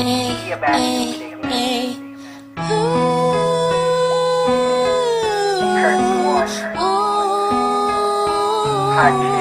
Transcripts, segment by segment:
Hey, hey, hey. Ooh, ooh, ooh.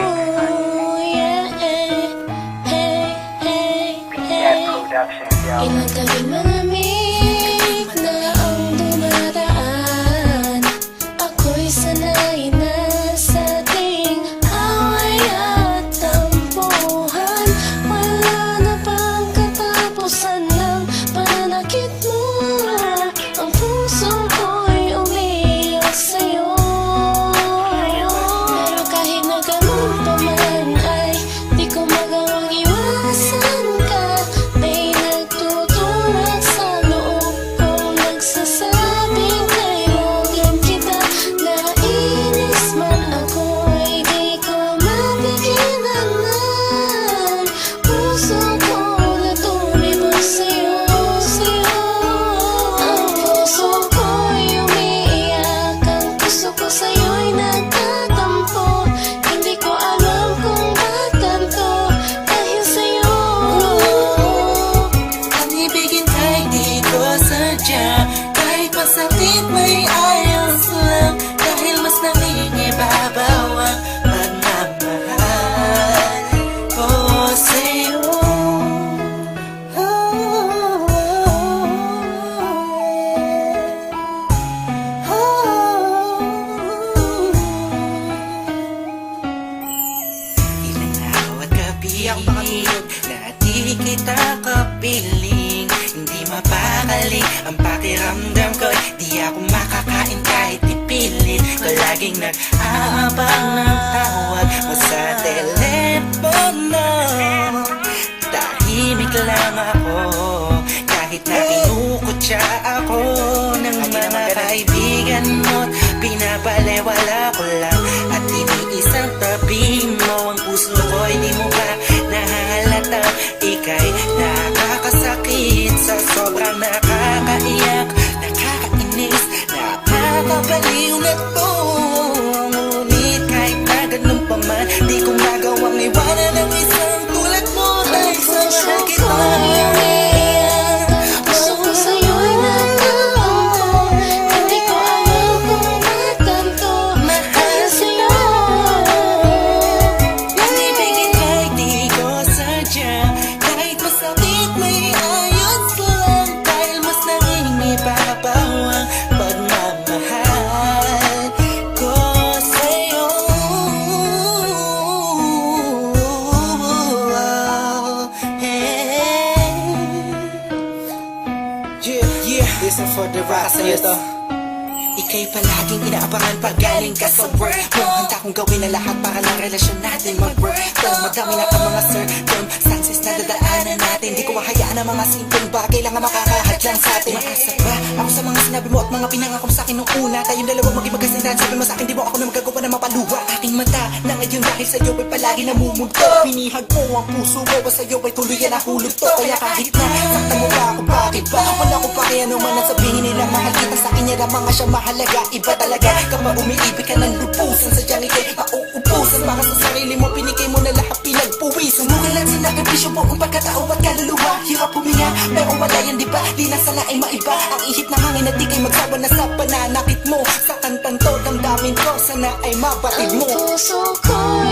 Gabi Na di kita kapiling. Hindi mapakali ang pakiramdam ko. Di ako makakain kahit ipilit. Ko laging nag-aabang ng tawag mo sa telepono. Tahimik lang ako. Kahit na kinukutya ako Ng mga kaibigan mo Pinapalewala ko lang nahalata Ika'y nakakasakit Sa sobrang nakakaiyak Nakakainis Nakakabaliw na to. Ngunit kahit na ganun pa man Di ko magawang iwanan ang isang for the rockers. Ika'y palaging inaabangan pag galing ka sa work. Mo Handa kong gawin ang lahat para ng relasyon natin mag-work. To Madami na ang mga circumstances na dadaanan natin Di ko mahayaan ang mga simpleng bagay lang ang makakahadlang sa atin. Maasa ba ako sa mga sinabi mo at mga pinangako sa akin nung una. Tayong dalawa magkasindahan Sabi mo sa akin di mo ako na magagawa ng mapaluwa Aking mata na ngayon dahil sa'yo ay palagi namumulto Pinihag mo ang puso mo o sa'yo ay tuluyan na hulog to? Kaya kahit na sakta mo pa ako bakit ba? Wala ko pa kaya naman ang sabihin nila Mahal kita sa kanya na mga siya mahalaga. Iba talaga kapag umiibig ka ng lupusan Sadyang ikay mauubusan. Para sa sarili mo pinigay mo na lahat pinagpuwisan Sumugalan sa nakabisyo mo ang pagkatao at kaluluwa Hirap huminga. Pero wala yan diba Di na sana ay maiba. Ang ihip ng hangin na di kay magsawa na sa pananakit mo. Sa kantang to damdamin ko Sana ay mabatid Ang mo puso ko'y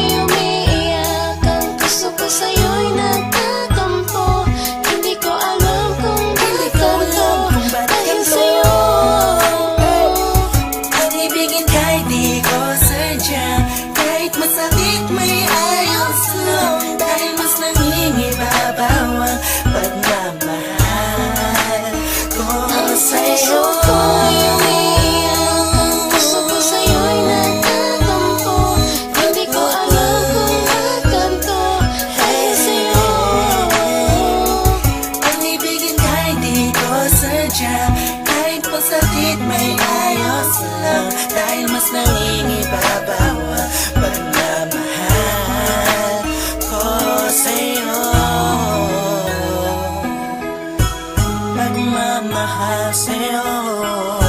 lang Dahil mas nangingibabaw ang pagmamahal ko sa'yo. Pagmamahal sa'yo